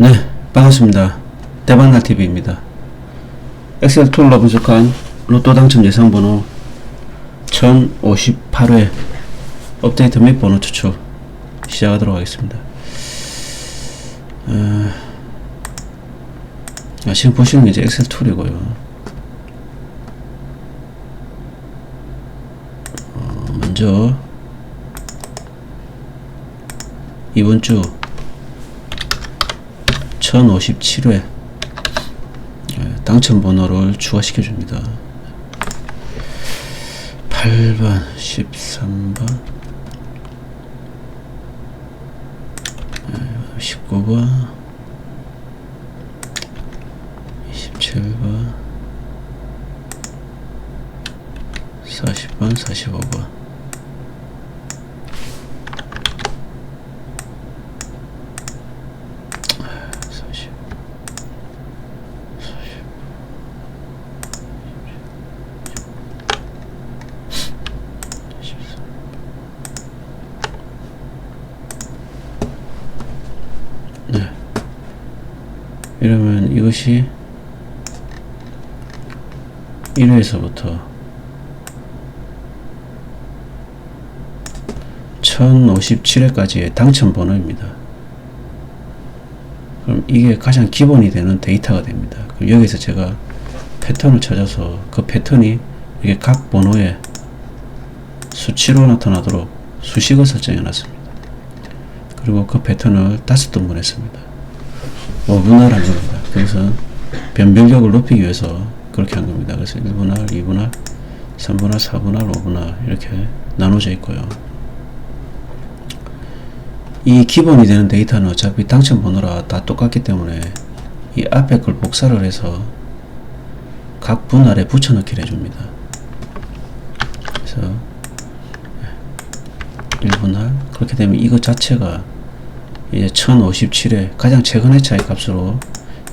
네, 반갑습니다. 대박날 TV입니다. 엑셀 툴로 분석한 로또 당첨 예상 번호 1058회 업데이트 및 번호 추출 시작하도록 하겠습니다. 어, 아, 지금 보시는 게 이제 엑셀 툴이고요. 어, 먼저 이번 주 1057회 예, 당첨 번호를 추가시켜 줍니다. 8번, 13번, 19번, 27번, 40번, 45번. 사십. 네. 이것이 1회에서부터 1057회까지의 당첨 번호입니다. 그럼 이게 가장 기본이 되는 데이터가 됩니다. 그럼 여기서 제가 패턴을 찾아서 그 패턴이 이게 각 번호에 수치로 나타나도록 수식을 설정해 놨습니다. 그리고 그 패턴을 다섯 등분 했습니다. 5분할 한 겁니다. 그래서 변별력을 높이기 위해서 그렇게 한 겁니다. 그래서 1분할, 2분할, 3분할, 4분할, 5분할 이렇게 나눠져 있고요. 이 기본이 되는 데이터는 어차피 당첨 번호라 다 똑같기 때문에 이 앞에 걸 복사를 해서 각 분할에 붙여넣기를 해줍니다. 그래서 1분할 그렇게 되면 이것 자체가 이제 1057의 가장 최근 회차의 값으로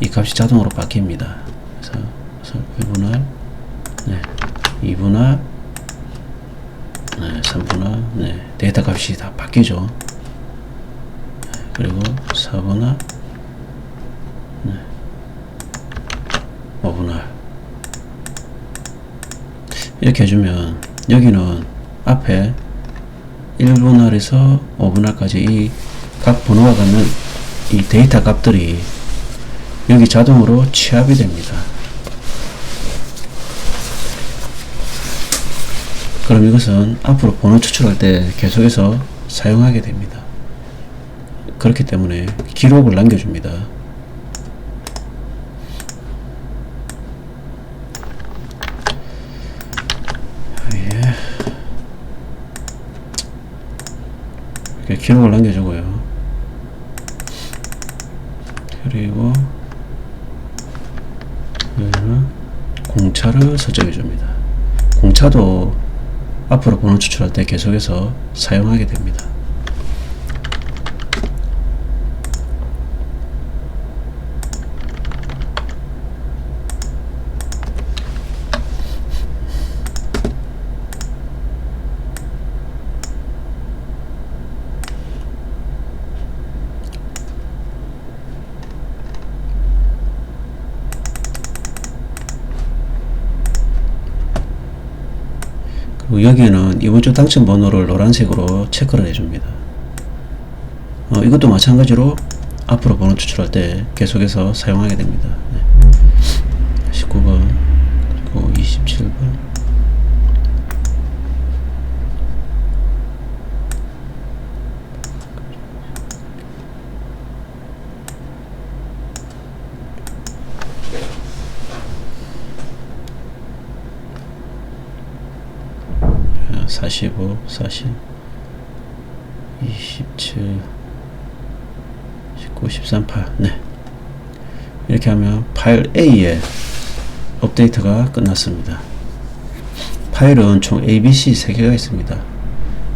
이 값이 자동으로 바뀝니다. 그래서, 그래서 1분할, 네, 2분할, 네, 3분할, 네, 데이터 값이 다 바뀌죠. 네, 그리고 4분할, 네, 5분할. 이렇게 해주면 여기는 앞에 1분할에서 5분할까지 이 각 번호가 갖는 이 데이터 값들이 여기 자동으로 취합이 됩니다. 그럼 이것은 앞으로 번호 추출할 때 계속해서 사용하게 됩니다. 그렇기 때문에 기록을 남겨줍니다. 예. 기록을 남겨주고요. 그리고 여기는 공차를 설정해 줍니다. 공차도 앞으로 번호 추출할 때 계속해서 사용하게 됩니다. 그리고 여기에는 이번 주 당첨 번호를 노란색으로 체크를 해줍니다. 어, 이것도 마찬가지로 앞으로 번호 추출할 때 계속해서 사용하게 됩니다. 네. 19번 그리고 27번 어, 45, 40, 27, 19, 13, 8. 네. 이렇게 하면 파일 A의 업데이트가 끝났습니다. 파일은 총 ABC 3개가 있습니다.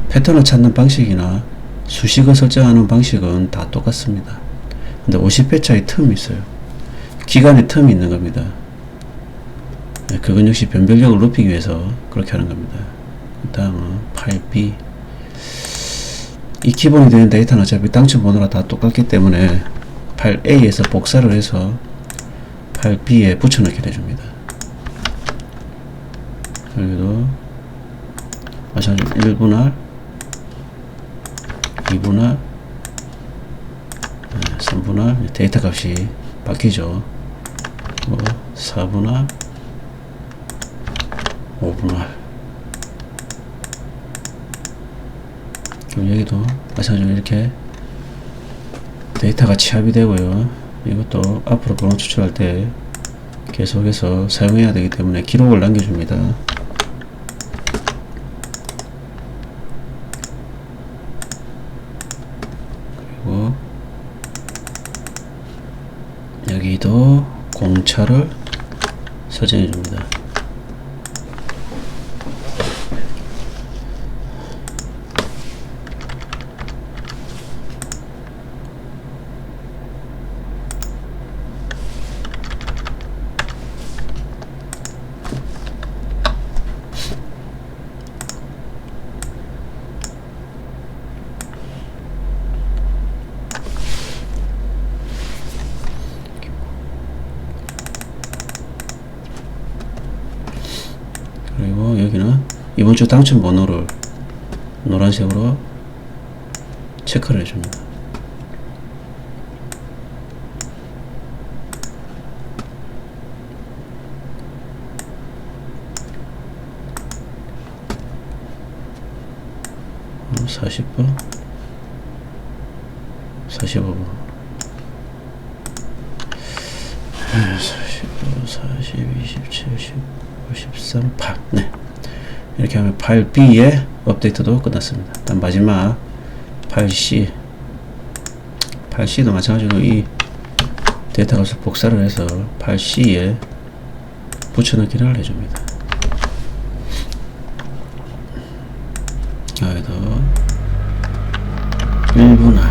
패턴을 찾는 방식이나 수식을 설정하는 방식은 다 똑같습니다. 근데 50회차의 텀이 있어요. 기간의 텀이 있는 겁니다. 네, 그건 역시 변별력을 높이기 위해서 그렇게 하는 겁니다. 다음은 파일 B. 이 기본이 되는 데이터는 어차피 당첨 번호가 다 똑같기 때문에 파일 A에서 복사를 해서 파일 B에 붙여넣기를 해줍니다. 여기도 마찬가지로 1분할 2분할 3분할 데이터 값이 바뀌죠. 뭐 4분할 5분할 그럼 여기도 마찬가지로 이렇게 데이터가 취합이 되고요. 이것도 앞으로 번호 추출할 때 계속해서 사용해야 되기 때문에 기록을 남겨줍니다. 그리고 여기도 공차를 설정해 줍니다. 그리고 여기는 주 당첨 번호를 노란색으로 체크를 해줍니다. 어, 40번, 45번, 45, 40, 27, 15, 13, 8. 네. 이렇게 하면 파일 B의 업데이트도 끝났습니다. 일단 마지막 파일 C. 파일 C도 마찬가지로 이 데이터 값을 복사를 해서 파일 C에 붙여넣기를 해줍니다. 여기도 1분할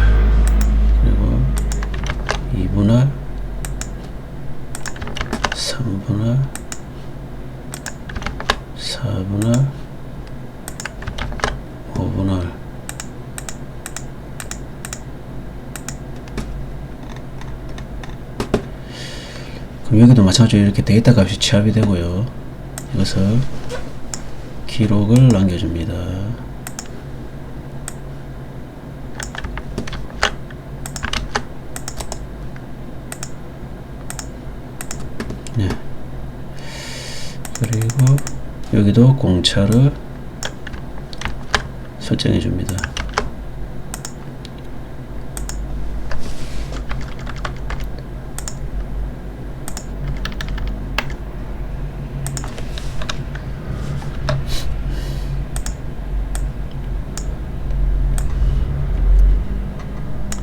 그리고 2분할 3분할 4분할 5분할 그럼 여기도 마찬가지로 이렇게 데이터 값이 취합이 되고요 이것을 기록을 남겨줍니다 네. 그리고 여기도 공차를 설정해 줍니다.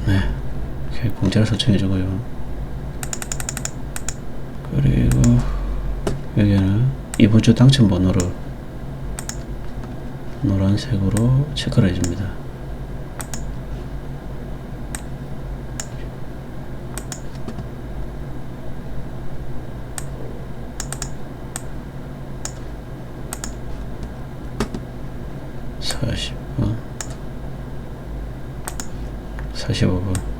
네, 이렇게 설정해 주고요. 그리고 여기는 이번 주 당첨 번호를 노란색으로 체크를 해줍니다. 사십 번, 사십오 번.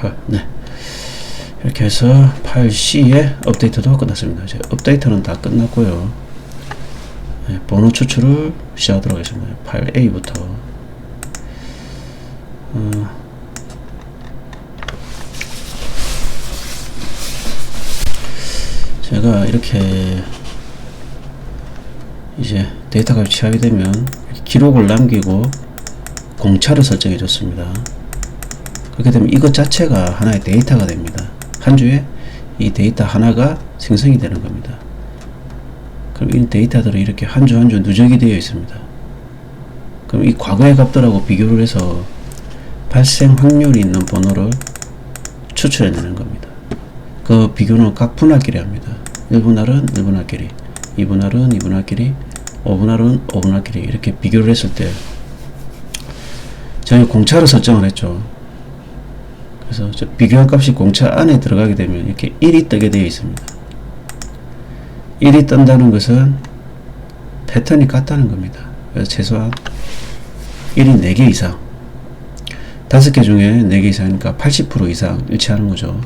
8. 네. 이렇게 해서 파일 C의 업데이트도 끝났습니다. 이제 업데이트는 다 끝났고요. 네, 번호 추출을 시작하도록 하겠습니다. 파일 A부터. 어, 제가 이렇게 이제 데이터가 취합이 되면 기록을 남기고 공차를 설정해 줬습니다. 그렇게 되면 이것 자체가 하나의 데이터가 됩니다. 한 주에 이 데이터 하나가 생성이 되는 겁니다. 그럼 이 데이터들이 이렇게 한 주 한 주 누적이 되어 있습니다. 그럼 이 과거의 값들하고 비교를 해서 발생 확률이 있는 번호를 추출해내는 겁니다. 그 비교는 각 분할끼리 합니다. 1분할은 1분할끼리, 2분할은 2분할끼리, 5분할은 5분할끼리 이렇게 비교를 했을 때 저희 공차를 설정을 했죠. 그래서 저 비교한 값이 공차 안에 들어가게 되면 이렇게 1이 뜨게 되어 있습니다. 1이 뜬다는 것은 패턴이 같다는 겁니다. 그래서 최소한 1이 4개 이상 5개 중에 4개 이상이니까 80% 이상 일치하는 거죠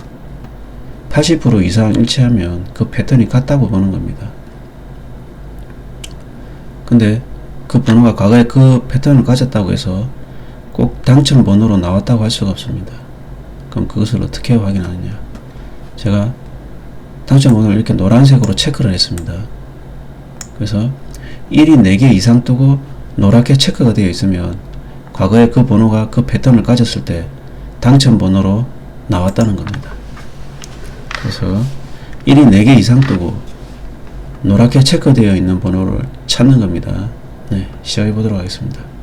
80% 이상 일치하면 그 패턴이 같다고 보는 겁니다 근데 그 번호가 과거에 그 패턴을 가졌다고 해서 꼭 당첨 번호로 나왔다고 할 수가 없습니다 그럼 그것을 어떻게 확인하느냐 제가 당첨 번호를 이렇게 노란색으로 체크를 했습니다 그래서 1이 4개 이상 뜨고 노랗게 체크가 되어 있으면 과거에 그 번호가 그 패턴을 가졌을 때 당첨 번호로 나왔다는 겁니다. 그래서 1이 4개 이상 뜨고 노랗게 체크되어 있는 번호를 찾는 겁니다. 네, 시작해 보도록 하겠습니다.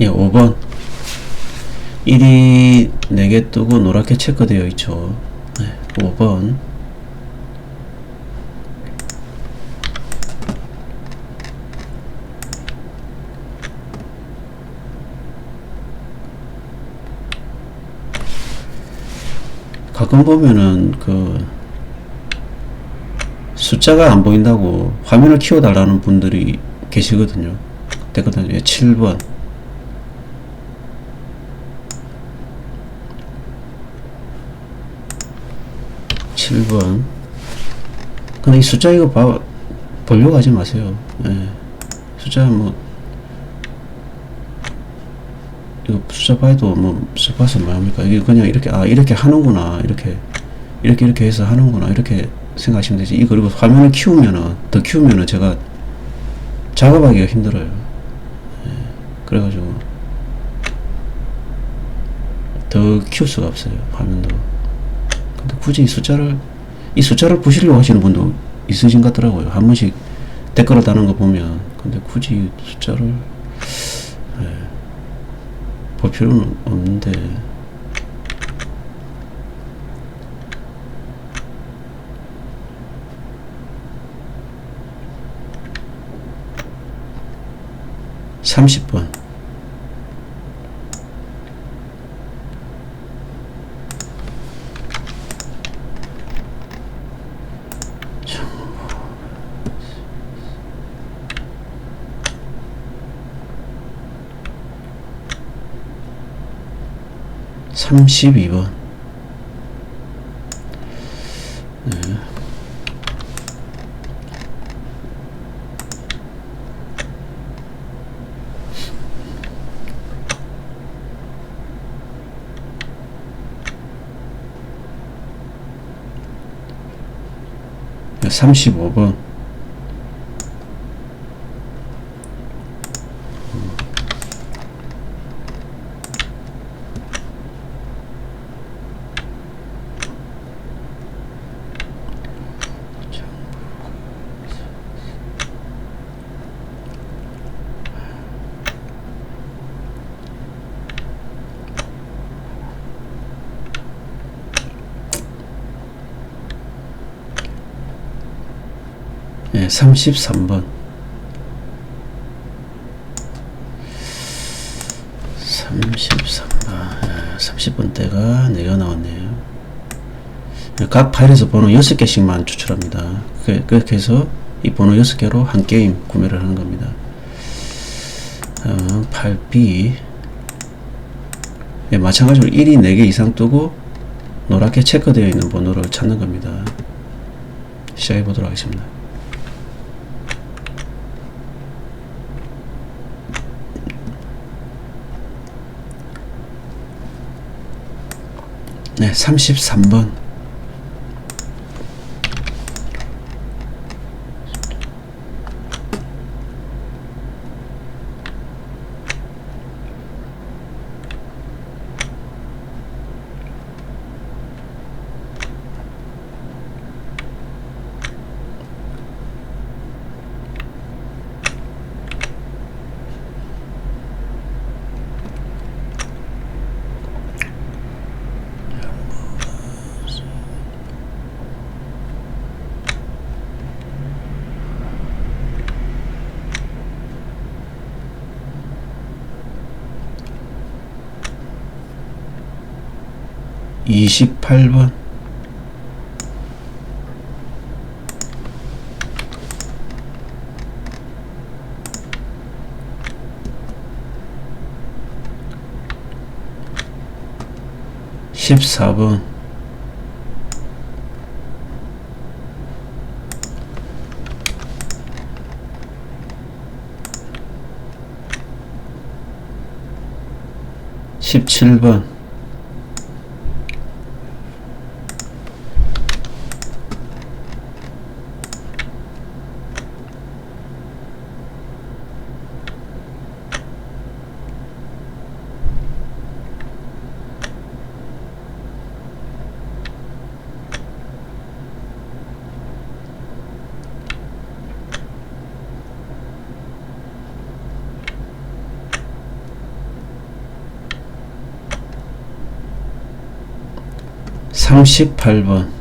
예, 5번 1이 4개 뜨고 노랗게 체크되어 있죠. 네, 5번 가끔 보면은 그 숫자가 안 보인다고 화면을 키워달라는 분들이 계시거든요. 됐거든요. 7번 7번 근데 이 숫자 이거 봐 보려고 하지 마세요. 예. 숫자 뭐 이거 숫자 봐도 뭐 봐서 뭐합니까? 이게 그냥 이렇게 아 이렇게 하는구나. 이렇게 이렇게 이렇게 해서 하는구나. 이렇게 생각하시면 되지. 이 그리고 화면을 키우면은 더 키우면은 제가 작업하기가 힘들어요. 예. 그래가지고 더 키울 수가 없어요 화면도 굳이 이 숫자를 이 숫자를 보시려고 하시는 분도 있으신 것 같더라고요. 한 번씩 댓글을 다는 거 보면. 근데 굳이 이 숫자를 예, 볼 필요는 없는데. 삼십 번 32번. 네. 네, 35번. 예, 33번. 33번. 예, 30번 대가 4가 나왔네요. 예, 각 파일에서 번호 6개씩만 추출합니다. 그- 그렇게 해서 이 번호 6개로 한 게임 구매를 하는 겁니다. 어, 8B. 예, 마찬가지로 1이 4개 이상 뜨고 노랗게 체크되어 있는 번호를 찾는 겁니다. 시작해 보도록 하겠습니다. 네, 33번. 이십팔 번. 십사 번. 십칠 번 38번.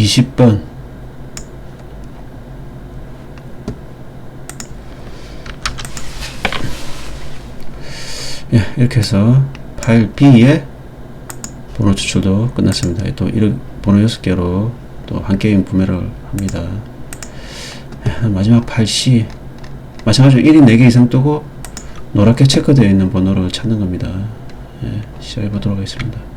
20번 예, 이렇게 해서 8B의 번호 추출도 끝났습니다. 또 이런 번호 6개로 또 한 게임 구매를 합니다. 예, 마지막 8C 마찬가지로 1이 4개 이상 뜨고 노랗게 체크되어 있는 번호를 찾는 겁니다. 예, 시작해 보도록 하겠습니다.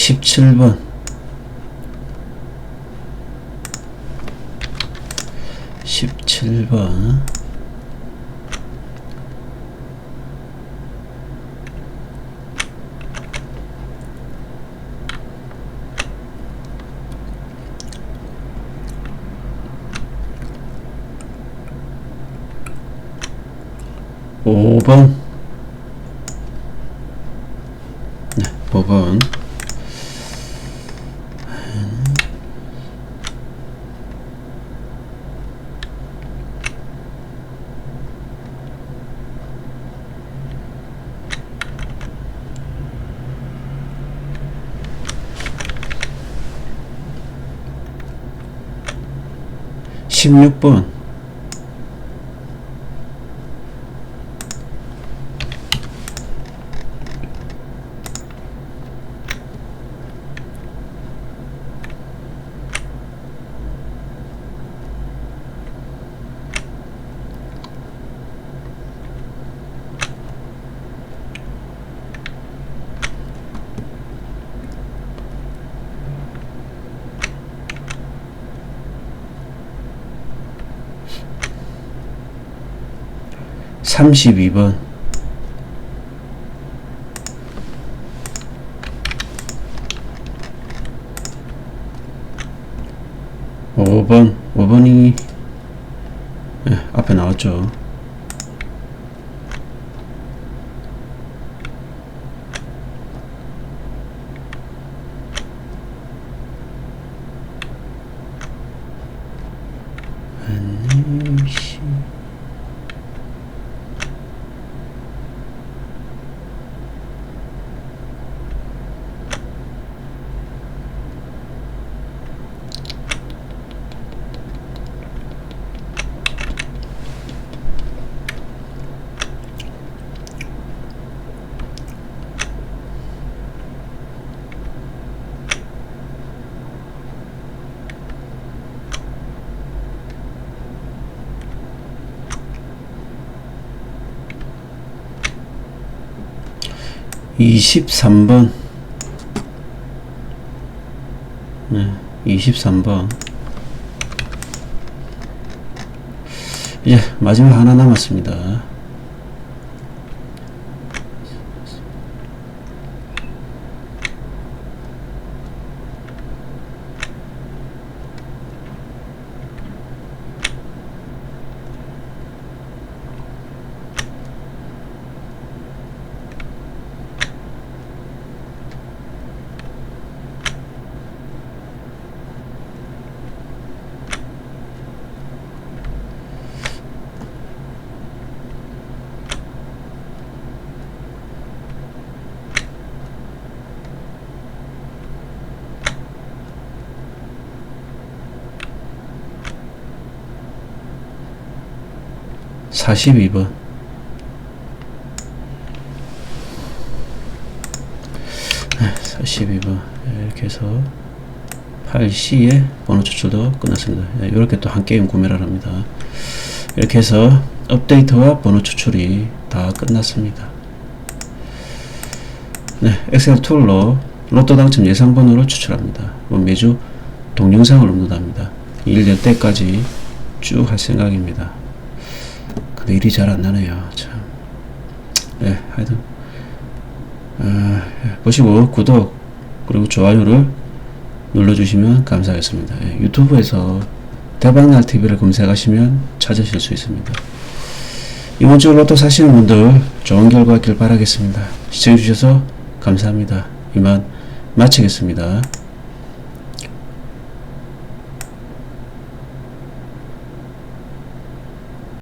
17번. 십칠 번. 오번 16번 32번. 5번 5번이 네, 예, 앞에 나왔죠. 23번 네, 23번 이제 마지막 하나 남았습니다. 사십이 번 사십이 번 이렇게 해서 8C의 번호 추출도 끝났습니다. 이렇게 또 한 게임 구매를 합니다. 이렇게 해서 업데이트와 번호 추출이 다 끝났습니다. 네, 엑셀 툴로 로또 당첨 예상 번호를 추출합니다. 뭐 매주 동영상을 업로드합니다. 1년 때까지 쭉 할 생각입니다. 근데 일이 잘 안 나네요. 참. 네, 하여튼 아, 보시고 구독 그리고 좋아요를 눌러주시면 감사하겠습니다. 예, 유튜브에서 대박날 TV를 검색하시면 찾으실 수 있습니다. 이번 주 로또 사시는 분들 좋은 결과 있길 바라겠습니다. 시청해주셔서 감사합니다. 이만 마치겠습니다.